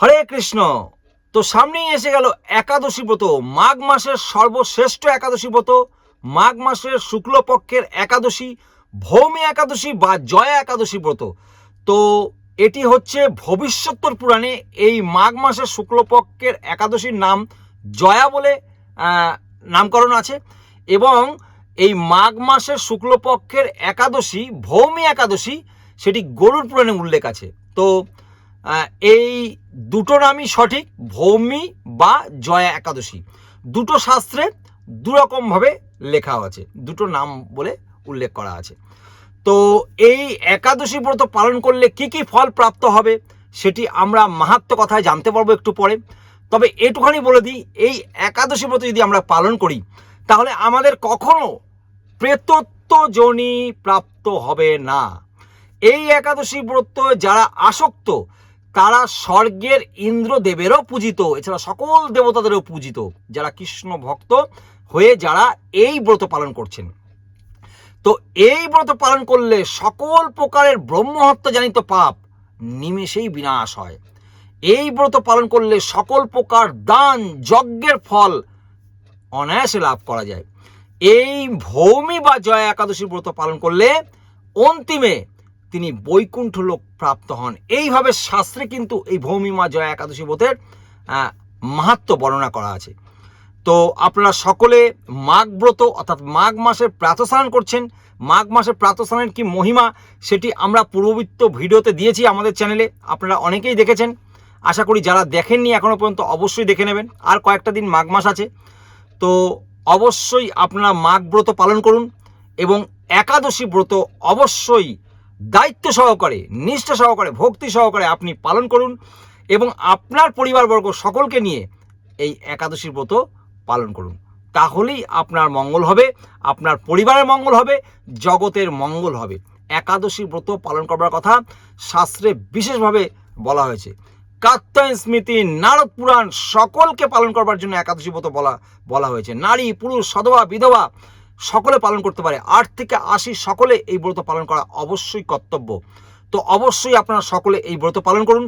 হরে কৃষ্ণ। তো সামনেই এসে গেল একাদশী ব্রত। মাঘ মাসের সর্বশ্রেষ্ঠ একাদশী ব্রত। মাঘ মাসের শুক্লপক্ষের একাদশী, ভৌমি একাদশী বা জয়া একাদশী ব্রত। তো এটি হচ্ছে ভবিষ্যত্তর পুরাণে এই মাঘ মাসের শুক্লপক্ষের একাদশীর নাম জয়া বলে নামকরণ আছে। এবং এই মাঘ মাসের শুক্লপক্ষের একাদশী, ভৌমি একাদশী, সেটি গরুর পুরাণে উল্লেখ আছে। তো এই দুটো নামই সঠিক, ভৌমি বা জয়া একাদশী। দুটো শাস্ত্রে দুরকমভাবে লেখা আছে, দুটো নাম বলে উল্লেখ করা আছে। তো এই একাদশী ব্রত পালন করলে কি কি ফল প্রাপ্ত হবে, সেটি আমরা মাহাত্ম কথায় জানতে পারব একটু পরে। তবে এটুখানি বলে দিই, এই একাদশী ব্রত যদি আমরা পালন করি, তাহলে আমাদের কখনো প্রেতত্ব জনি প্রাপ্ত হবে না। এই একাদশী ব্রত যারা আসক্ত তারা স্বর্গের ইন্দ্রদেবেরও পূজিত? এছাড়া সকল দেবতাদেরও পূজিত, যারা কৃষ্ণ ভক্ত হয়ে যারা এই ব্রত পালন করছেন। তো এই ব্রত পালন করলে সকল প্রকারের ব্রহ্মহত্য জানিত পাপ নিমেষেই বিনাশ হয়। এই ব্রত পালন করলে সকল প্রকার দান, যজ্ঞের ফল অনায়াসে লাভ করা যায়। এই ভৌমি বা জয়া একাদশী ব্রত পালন করলে অন্তিমে তিনি বৈকুণ্ঠ লোক প্রাপ্ত হন। এইভাবে শাস্ত্রে কিন্তু এই ভৌমিমা জয়া একাদশী ব্রতের আহ, মাহাত্ম্য বর্ণনা করা আছে। তো আপনারা সকলে মাঘ ব্রত অর্থাৎ মাঘ মাসে প্রাতস্নান করছেন। মাঘ মাসে প্রাতস্নানের কি মহিমা সেটি আমরা পূর্ববৃত্ত ভিডিওতে দিয়েছি আমাদের চ্যানেলে আপনারা অনেকেই দেখেছেন। আশা করি যারা দেখেননি এখনও পর্যন্ত অবশ্যই দেখে নেবেন। আর কয়েকটা দিন মাঘ মাস আছে। তো অবশ্যই আপনারা মাঘ ব্রত পালন করুন এবং একাদশী ব্রত অবশ্যই দায়িত্ব সহকারে, নিষ্ঠা সহকারে, ভক্তি সহকারে আপনি পালন করুন এবং আপনার পরিবারবর্গ সকলকে নিয়ে এই একাদশীর ব্রত পালন করুন। তাহলেই আপনার মঙ্গল হবে, আপনার পরিবারের মঙ্গল হবে, জগতের মঙ্গল হবে। একাদশী ব্রত পালন করবার কথা শাস্ত্রে বিশেষভাবে বলা হয়েছে। কাত্যায়ন স্মৃতি, নারদ পুরাণ সকলকে পালন করবার জন্য একাদশী ব্রত বলা বলা হয়েছে। নারী, পুরুষ সধবা বিধবা সকলে পালন করতে পারে। আট থেকে আশি সকলে এই ব্রত পালন করা অবশ্যই কর্তব্য। তো অবশ্যই আপনারা সকলে এই ব্রত পালন করুন।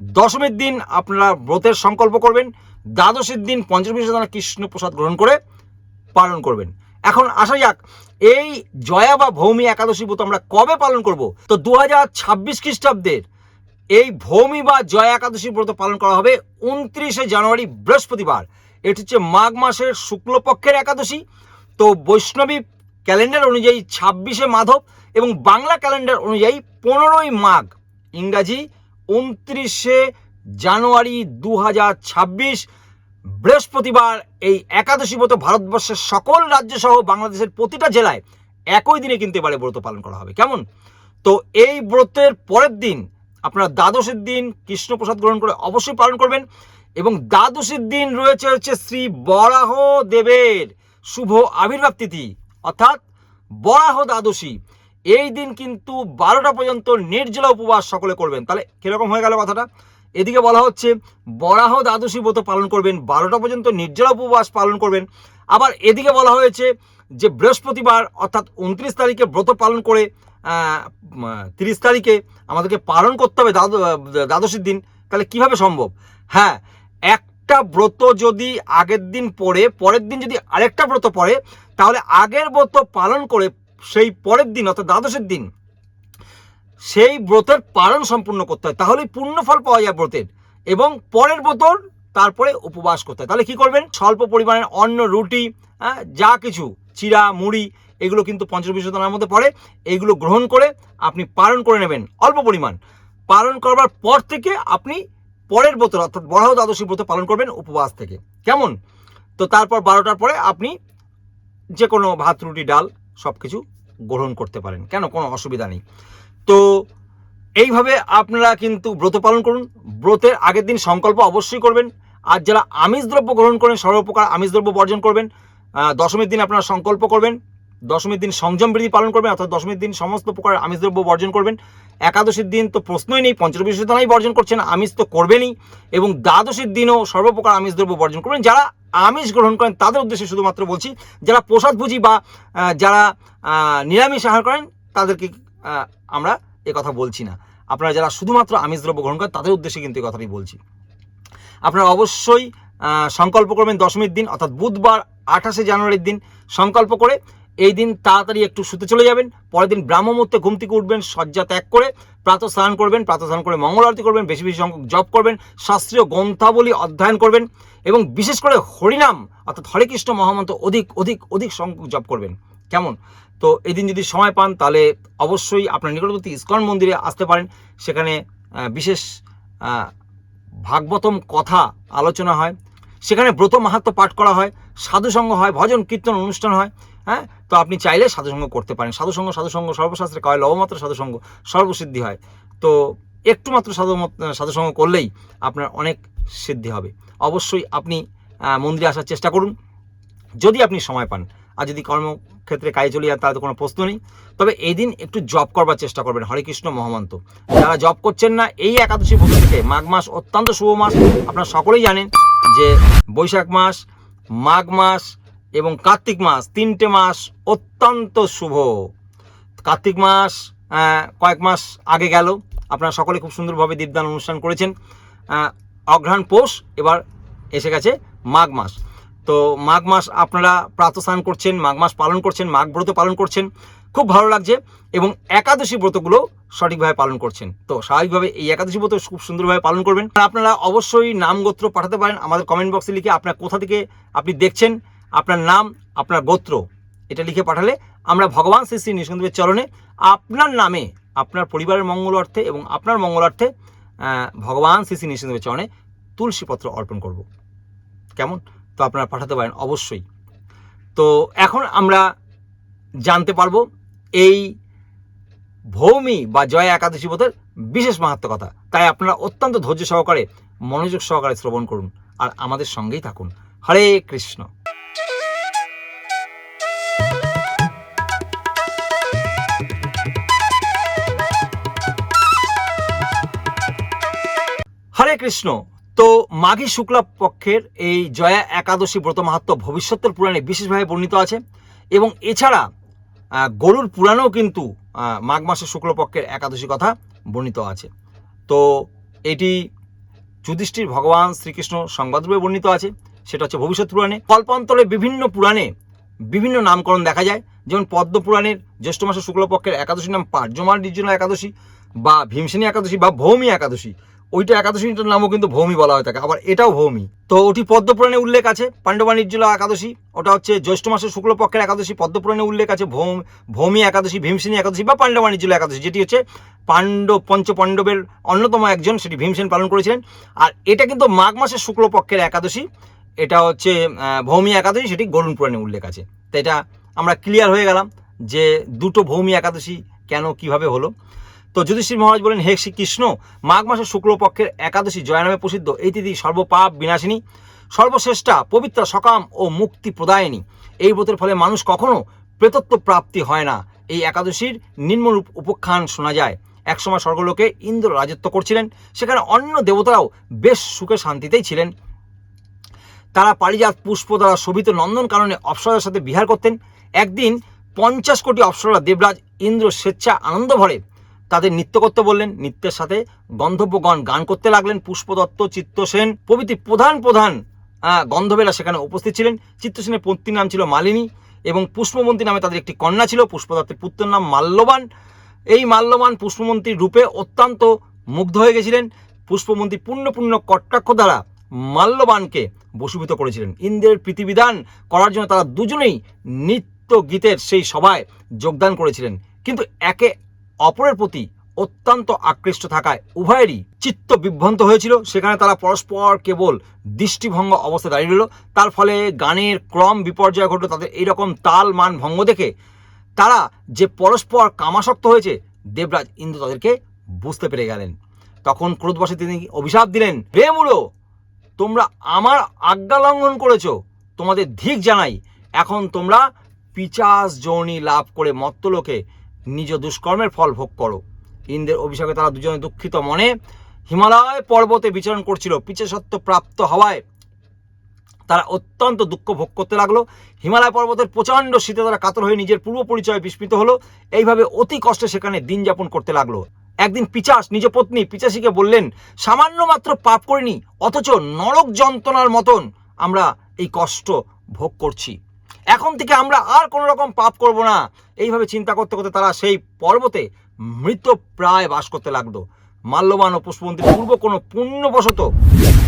দশমীর দিন আপনারা ব্রতের সংকল্প করবেন। দ্বাদশীর দিন পঞ্চমী দানা কৃষ্ণ প্রসাদ গ্রহণ করে পালন করবেন। এখন আসা যাক, এই জয়া বা ভৌমি একাদশী ব্রত আমরা কবে পালন করব? তো দু হাজার ছাব্বিশ খ্রিস্টাব্দের এই ভৌমি বা জয়া একাদশী ব্রত পালন করা হবে উনত্রিশে জানুয়ারি বৃহস্পতিবার। এটি হচ্ছে মাঘ মাসের শুক্লপক্ষের একাদশী। তো বৈষ্ণবী ক্যালেন্ডার অনুযায়ী ছাব্বিশে মাধব এবং বাংলা ক্যালেন্ডার অনুযায়ী পনেরোই মাঘ, ইংরাজি, উনত্রিশে জানুয়ারি দু হাজার ছাব্বিশ, বৃহস্পতিবার এই একাদশী ব্রত ভারতবর্ষের সকল রাজ্য সহ বাংলাদেশের প্রতিটা জেলায় একই দিনে কিন্তু এবারে ব্রত পালন করা হবে। কেমন? তো এই ব্রতের পরের দিন আপনারা দ্বাদশের দিন কৃষ্ণপ্রসাদ গ্রহণ করে অবশ্যই পালন করবেন এবং দ্বাদশের দিন রয়েছে হচ্ছে শ্রী বরাহ দেবের শুভ আবির্ভাব তিথি, অর্থাৎ বরাহ দ্বাদশী। এই দিন কিন্তু বারোটা পর্যন্ত নির্জলা উপবাস সকলে করবেন। তাহলে কীরকম হয়ে গেল কথাটা? এদিকে বলা হচ্ছে, বরাহ দ্বাদশী ব্রত পালন করবেন, বারোটা পর্যন্ত নির্জলা উপবাস পালন করবেন। আবার এদিকে বলা হয়েছে যে, বৃহস্পতিবার, অর্থাৎ উনত্রিশ তারিখে ব্রত পালন করে তিরিশ তারিখে আমাদেরকে পালন করতে হবে দ্বাদ- দ্বাদশীর দিন। তাহলে কীভাবে সম্ভব? হ্যাঁ একটা ব্রত যদি আগের দিন পড়ে, পরের দিন যদি আরেকটা ব্রত পড়ে, তাহলে আগের ব্রত পালন করে সেই পরের দিন, অর্থাৎ দ্বাদশের দিন, সেই ব্রতের পালন সম্পূর্ণ করতে হয়। তাহলেই পূর্ণ ফল পাওয়া যায় ব্রতের। এবং পরের ব্রতর তারপরে উপবাস করতে হয়। তাহলে কি করবেন? স্বল্প পরিমাণের অন্ন, রুটি যা কিছু চিরা মুড়ি, এগুলো কিন্তু পঞ্চবিশতনার মধ্যে পড়ে। এইগুলো গ্রহণ করে আপনি পালন করে নেবেন। অল্প পরিমাণ। পালন করবার পর থেকে আপনি পরের ব্রত অর্থাৎ বরাহ দ্বাদশী ব্রত পালন করবেন উপবাস থেকে। কেমন? তো তারপর বারোটার পরে আপনি যে কোনো ভাত, রুটি, ডাল সব কিছু গ্রহণ করতে পারেন। কেন? কোনো অসুবিধা নেই। তো এইভাবে আপনারা কিন্তু ব্রত পালন করুন। ব্রতের আগের দিন সংকল্প অবশ্যই করবেন। আর যারা আমিষ দ্রব্য গ্রহণ করেন সর্বপ্রকার আমিষ দ্রব্য বর্জন করবেন দশমীর দিন আপনারা সংকল্প করবেন। দশমীর দিন সংযম বৃদ্ধি পালন করবেন অর্থাৎ দশমীর দিন সমস্ত প্রকার আমিষ দ্রব্য বর্জন করবেন। একাদশীর দিন তো প্রশ্নই নেই পঞ্চবিশতনাই বর্জন করছেন, আমিষ তো করবেনই। এবং দ্বাদশীর দিনও সর্বপ্রকার আমিষ দ্রব্য বর্জন করবেন। যারা আমিষ গ্রহণ করেন, তাদের উদ্দেশ্যে শুধুমাত্র বলছি, যারা প্রসাদভোজী বা যারা নিরামিষ আহার করেন, তাদেরকে আমরা কথা বলছি না। আপনারা যারা শুধুমাত্র আমিষ দ্রব্য গ্রহণ করেন, তাদের উদ্দেশ্যে কিন্তু এই কথাটি বলছি। আপনারা অবশ্যই সংকল্প করবেন দশমীর দিন, অর্থাৎ বুধবার আঠাশে জানুয়ারির দিন, সংকল্প করে এই দিন তাড়াতাড়ি একটু শুতে চলে যাবেন, পরের দিন ব্রাহ্ম মুহূর্তে ঘুম থেকে উঠবেন, শয্যা ত্যাগ করে প্রাত স্নান করবেন, প্রাত স্নান করে মঙ্গল আরতি করবেন, বেশি বেশি সংখ্যক জপ করবেন, শাস্ত্রীয় গ্রন্থাবলী অধ্যয়ন করবেন এবং বিশেষ করে হরিনাম অর্থাৎ হরে কৃষ্ণ মহামন্ত্র অধিক অধিক অধিক সংখ্যক জপ করবেন। কেমন? তো এই দিন যদি সময় পান, তাহলে অবশ্যই আপনার নিকটবর্তী ইস্কন মন্দিরে আসতে পারেন। সেখানে বিশেষ ভাগবতম কথা আলোচনা হয়। সেখানে ব্রত মাহাত্ম পাঠ করা হয়, সাধুসঙ্গ হয়, ভজন, কীর্তন অনুষ্ঠান হয় হ্যাঁ? তো আপনি চাইলে সাধুসঙ্গ করতে পারেন। সাধুসঙ্গ সাধুসঙ্গ, সর্বশাস্ত্রে কয়, লবমাত্র সাধুসঙ্গ, সর্বসিদ্ধি হয়। তো একটু মাত্র সাধু সাধুসঙ্গ করলেই আপনার অনেক সিদ্ধি হবে। অবশ্যই আপনি মন্দিরে আসার চেষ্টা করুন। যদি আপনি সময় পান, আর যদি কর্মক্ষেত্রে কাজে চলে যান, তাহলে তো কোনো প্রশ্ন নেই। তবে এই দিন একটু জব করবার চেষ্টা করবেন, হরে কৃষ্ণ মহামন্ত। যারা জব করছেন না, এই একাদশী থেকে মাঘ মাস অত্যন্ত শুভ মাস, আপনারা সকলেই জানেন যে বৈশাখ মাস, মাঘ মাস এবং কার্তিক মাস তিনটে মাস অত্যন্ত শুভ। কার্তিক মাস কয়েক মাস আগে গেল। আপনারা সকলে খুব সুন্দরভাবে দীপদান অনুষ্ঠান করেছেন। অঘ্রাণ পৌষ এবার এসে গেছে মাঘ মাস। তো মাঘ মাস আপনারা প্রাতস্নান করছেন, মাঘ মাস পালন করছেন, মাঘ ব্রত পালন করছেন, খুব ভালো লাগছে এবং একাদশী ব্রতগুলো সঠিকভাবে পালন করছেন। তো স্বাভাবিকভাবে এই একাদশী ব্রত খুব সুন্দরভাবে পালন করবেন। আপনারা অবশ্যই নাম গোত্র পাঠাতে পারেন, আমাদের কমেন্ট বক্সে লিখে আপনার কোথা থেকে আপনি দেখছেন, আপনার নাম, আপনার গোত্র, এটা লিখে পাঠালে আমরা ভগবান শ্রী শ্রী নৃসিংহদেবের চরণে আপনার নামে, আপনার পরিবারের মঙ্গলার্থে এবং আপনার মঙ্গলার্থে ভগবান শ্রী শ্রী নৃসিংহদেবের চরণে তুলসীপত্র অর্পণ করব। কেমন? তো আপনারা পাঠাতে পারেন, অবশ্যই। তো এখন আমরা জানতে পারব এই ভৌমি বা জয়া একাদশী ব্রতের বিশেষ মাহাত্ম কথা। তাই আপনারা অত্যন্ত ধৈর্য সহকারে, মনোযোগ সহকারে শ্রবণ করুন আর আমাদের সঙ্গেই থাকুন। হরে কৃষ্ণ। হরে কৃষ্ণ। তো মাঘী শুক্লা পক্ষের এই জয়া একাদশী ব্রত মাহাত্ম ভবিষ্যতের পুরাণে বিশেষভাবে বর্ণিত আছে এবং এছাড়া গরুর পুরাণেও কিন্তু মাঘ মাসের শুক্লপক্ষের একাদশী কথা বর্ণিত আছে। তো এটি যুধিষ্ঠির ভগবান শ্রীকৃষ্ণ সংবাদরূপে বর্ণিত আছে, সেটা হচ্ছে ভবিষ্যৎ পুরাণে। কল্পান্তরে বিভিন্ন পুরাণে বিভিন্ন নামকরণ দেখা যায়, যেমন পদ্ম পুরাণের জ্যৈষ্ঠ মাসের শুক্লপক্ষের একাদশী নাম পার্যমান নির্জনা একাদশী বা ভীমসেনী একাদশী বা ভৌমি একাদশী। ওইটা একাদশীটার নামও কিন্তু ভৌমি বলা হয়ে থাকে আবার এটাও ভৌমি। তো ওটি পদ্মপুরাণে উল্লেখ আছে, পাণ্ডবা নির্জলা একাদশী, ওটা হচ্ছে জ্যৈষ্ঠ মাসের শুক্লপক্ষের একাদশী, পদ্মপুরাণে উল্লেখ আছে ভৌম ভৌমি একাদশী, ভীমসেনী একাদশী বা পাণ্ডবা নির্জলা একাদশী, যেটি হচ্ছে পাণ্ডব পঞ্চপাণ্ডবের অন্যতম একজন, সেটি ভীমসেন পালন করেছিলেন। আর এটা কিন্তু মাঘ মাসের শুক্লপক্ষের একাদশী, এটা হচ্ছে ভৌমি একাদশী, সেটি গরুণ পুরাণে উল্লেখ আছে। তো এটা আমরা ক্লিয়ার হয়ে গেলাম যে দুটো ভৌমি একাদশী কেন কীভাবে হলো। তো যুধিষ্ঠির মহারাজ বলেন, হে শ্রীকৃষ্ণ, মাঘ মাসের শুক্লপক্ষের একাদশী জয়া নামে প্রসিদ্ধ। এই তিথি সর্বপাপ বিনাশিনী। সর্বশ্রেষ্ঠা, পবিত্র, সকাম ও মুক্তি প্রদায়িনী। এই ব্রতের ফলে মানুষ কখনো প্রেতত্ব প্রাপ্তি হয় না। এই একাদশীর নিম্নরূপ উপখ্যান শোনা যায়। একসময় স্বর্গলোকে ইন্দ্র রাজত্ব করছিলেন। সেখানে অন্য দেবতারাও বেশ সুখে শান্তিতেই ছিলেন। তারা পারিজাত পুষ্প দ্বারা শোভিত নন্দন কারণে অপ্সরার সাথে বিহার করতেন। একদিন পঞ্চাশ কোটি অপ্সরা দেবরাজ ইন্দ্র স্বেচ্ছা আনন্দ ভরে তাদের নৃত্য করতে বললেন নৃত্যের সাথে গন্ধব্যগণ গান করতে লাগলেন। পুষ্পদত্ত চিত্তসেন প্রভৃতি প্রধান প্রধান আহ, গন্ধর্বেরা সেখানে উপস্থিত ছিলেন। চিত্তসেনের পত্নীর নাম ছিল মালিনী এবং পুষ্পমন্তী নামে তাদের একটি কন্যা ছিল। পুষ্পদত্তের পুত্রের নাম মাল্যবান। এই মাল্যবান পুষ্পমন্ত্রীর রূপে অত্যন্ত মুগ্ধ হয়ে গেছিলেন। পুষ্পমন্ত্রী পূর্ণ পূর্ণ কটাক্ষ দ্বারা মাল্যবানকে বশীভূত করেছিলেন। ইন্দ্রের প্রীতিবিধান করার জন্য তারা দুজনেই নৃত্য গীতের সেই সভায় যোগদান করেছিলেন। কিন্তু একে অপরের প্রতি অত্যন্ত আকৃষ্ট থাকায় উভয়েরই চিত্ত বিভ্রান্ত হয়েছিল। সেখানে তারা পরস্পর কেবল দৃষ্টিভঙ্গ অবস্থায় দাঁড়িয়ে রইল। তার ফলে গানের ক্রম বিপর্যয় ঘটল, তাদের এইরকম তাল মান ভঙ্গ দেখে। তারা যে পরস্পর কামাসক্ত হয়েছে, দেবরাজ ইন্দ্র তাদেরকে বুঝতে পেরে গেলেন। তখন ক্রোধবশে তিনি অভিশাপ দিলেন রে মুড়ো, তোমরা আমার আজ্ঞা লঙ্ঘন করেছ। তোমাদের ধিক জানাই, এখন তোমরা পিচাস যৌনি লাভ করে মত্তলোকে নিজ দুষ্কর্মের ফল ভোগ করো। ইন্দ্রের অভিশাপে তারা দুজনে দুঃখিত মনে হিমালয় পর্বতে বিচরণ করছিল। পিচেসত্ব প্রাপ্ত হওয়ায় তারা অত্যন্ত দুঃখ ভোগ করতে লাগল। হিমালয় পর্বতের প্রচণ্ড শীতে তারা কাতর হয়ে নিজের পূর্ব পরিচয় বিস্মিত হলো। এইভাবে অতি কষ্টে সেখানে দিন যাপন করতে লাগল। একদিন পিচাস, নিজ পত্নী পিচাসিকে বললেন, সামান্য মাত্র পাপ করিনি, অথচ নরক যন্ত্রণার মতন আমরা এই কষ্ট ভোগ করছি। এখন থেকে আমরা আর কোনো রকম পাপ করব না। এইভাবে চিন্তা করতে করতে তারা সেই পর্বতে মৃত প্রায় বাস করতে লাগল। মাল্যবান ও পুষ্পমন্ত্রী পূর্ব কোনো পুণ্যবশত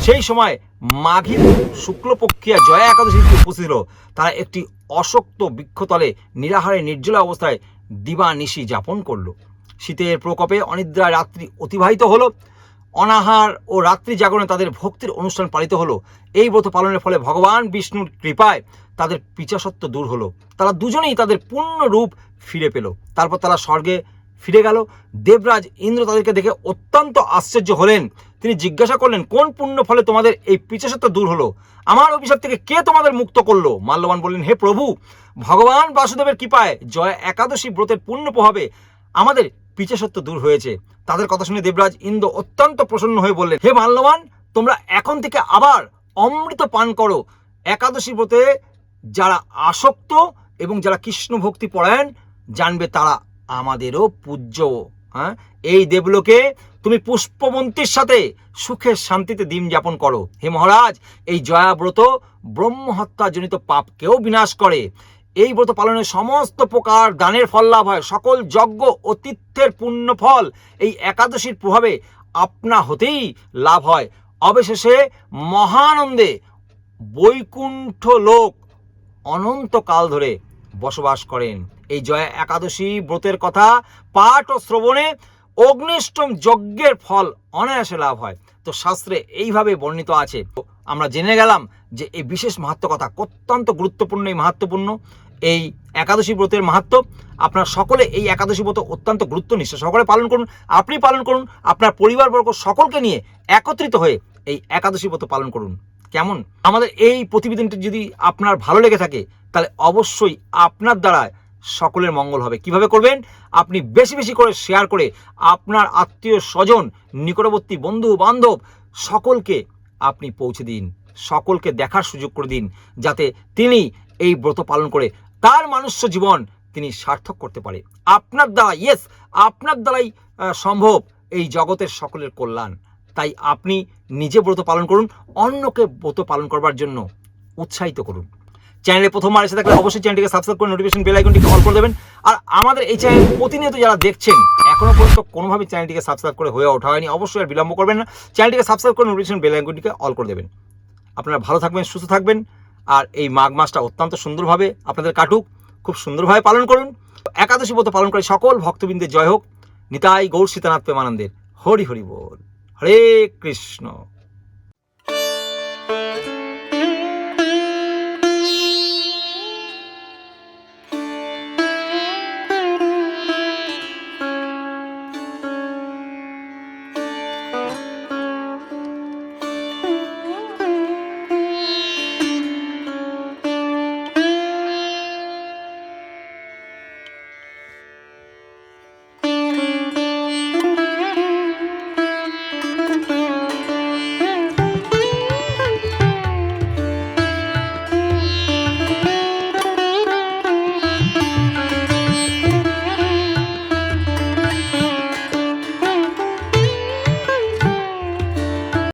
সেই সময় মাঘী শুক্লপক্ষিয়া জয়া একাদশী উপস্থিত হলো। তারা একটি অশক্ত বৃক্ষতলে নিরাহারে নির্জলা অবস্থায় দিবানিশি যাপন করল। শীতের প্রকোপে অনিদ্রা রাত্রি অতিবাহিত হলো। অনাহার ও রাত্রি জাগরণে তাদের ভক্তির অনুষ্ঠান পালিত হলো। এই ব্রত পালনের ফলে ভগবান বিষ্ণুর কৃপায় তাদের পিচাসত্ব দূর হলো। তারা দুজনেই তাদের পূর্ণ রূপ ফিরে পেল। তারপর তারা স্বর্গে ফিরে গেল। দেবরাজ ইন্দ্র তাদেরকে দেখে অত্যন্ত আশ্চর্য হলেন। তিনি জিজ্ঞাসা করলেন, কোন পুণ্য ফলে তোমাদের এই পিচাসত্ব দূর হলো? আমার অভিশাপ থেকে কে তোমাদের মুক্ত করল? মাল্যবান বললেন, হে প্রভু, ভগবান বাসুদেবের কৃপায় জয় একাদশী ব্রতের পুণ্য প্রভাবে আমাদের পিচাসত্ব দূর হয়েছে। তাদের কথা শুনে দেবরাজ ইন্দ্র অত্যন্ত প্রসন্ন হয়ে বললেন, হে মাল্যবান তোমরা এখন থেকে আবার অমৃত পান করো। একাদশী ব্রতে যারা আসক্ত এবং যারা কৃষ্ণ ভক্তি পরায়ণ, জানবে তারা আমাদেরও পূজ্য। হ্যাঁ? এই দেবলোকে তুমি পুষ্পমন্ত্রীর সাথে সুখে শান্তিতে দিন যাপন করো। হে মহারাজ, এই জয়াব্রত ব্রহ্মহত্যাজনিত পাপকেও বিনাশ করে। এই ব্রত পালনের সমস্ত প্রকার দানের ফল লাভ হয়। সকল যজ্ঞ ও তীর্থের পুণ্য ফল এই একাদশীর প্রভাবে আপনা হতেই লাভ হয়। অবশেষে মহানন্দে বৈকুণ্ঠ লোক অনন্তকাল ধরে বসবাস করেন। এই জয়া একাদশী ব্রতের কথা পাঠ ও শ্রবণে অগ্নিষ্টম যজ্ঞের ফল অনায়াসে লাভ হয়। তো শাস্ত্রে এইভাবে বর্ণিত আছে। আমরা জেনে গেলাম যে এই বিশেষ মাহাত্ম কথা, অত্যন্ত গুরুত্বপূর্ণ এই মাহাত্মপূর্ণ, এই একাদশী ব্রতের মাহাত্ম, আপনার সকলে এই একাদশী ব্রত অত্যন্ত গুরুত্ব নিশ্চয় সকলে পালন করুন। আপনি পালন করুন, আপনার পরিবারবর্গ সকলকে নিয়ে একত্রিত হয়ে এই একাদশী ব্রত পালন করুন। কেমন? আমাদের এই প্রতিবেদনটি যদি আপনার ভালো লেগে থাকে, তাহলে অবশ্যই আপনার দ্বারা সকলের মঙ্গল হবে। কীভাবে করবেন? আপনি বেশি বেশি করে শেয়ার করে আপনার আত্মীয় স্বজন, নিকটবর্তী বন্ধু বান্ধব সকলকে আপনি পৌঁছে দিন। সকলকে দেখার সুযোগ করে দিন, যাতে তিনি এই ব্রত পালন করে তার মানুষ্য জীবন তিনি সার্থক করতে পারে। আপনার দ্বারা ইয়েস আপনার দ্বারাই সম্ভব এই জগতের সকলের কল্যাণ। তাই আপনি নিজে ব্রত পালন করুন, অন্যকে ব্রত পালন করবার জন্য উৎসাহিত করুন। চ্যানেলে প্রথমবার এসে থাকলে অবশ্যই চ্যানেলটিকে সাবস্ক্রাইব করে নোটিফিকেশন বেল আইকনটিকে অল করে দেবেন। আর আমাদের এই চ্যানেল প্রতিনিয়ত যারা দেখছেন, এখনও পর্যন্ত কোনোভাবে চ্যানেলটিকে সাবস্ক্রাইব করে হয়ে ওঠা হয়নি, অবশ্যই আর বিলম্ব করবেন না। চ্যানেলটিকে সাবস্ক্রাইব করে নোটিফিকেশন বেল আইকনটিকে অল করে দেবেন। আপনারা ভালো থাকবেন, সুস্থ থাকবেন। আর এই মাঘ মাসটা অত্যন্ত সুন্দরভাবে আপনাদের কাটুক। খুব সুন্দরভাবে পালন করুন। একাদশী ব্রত পালন করে সকল ভক্তবৃন্দের জয় হোক। নিতাই গৌর সীতানাথ প্রেমানন্দের। হরি হরি বল। হরে কৃষ্ণ।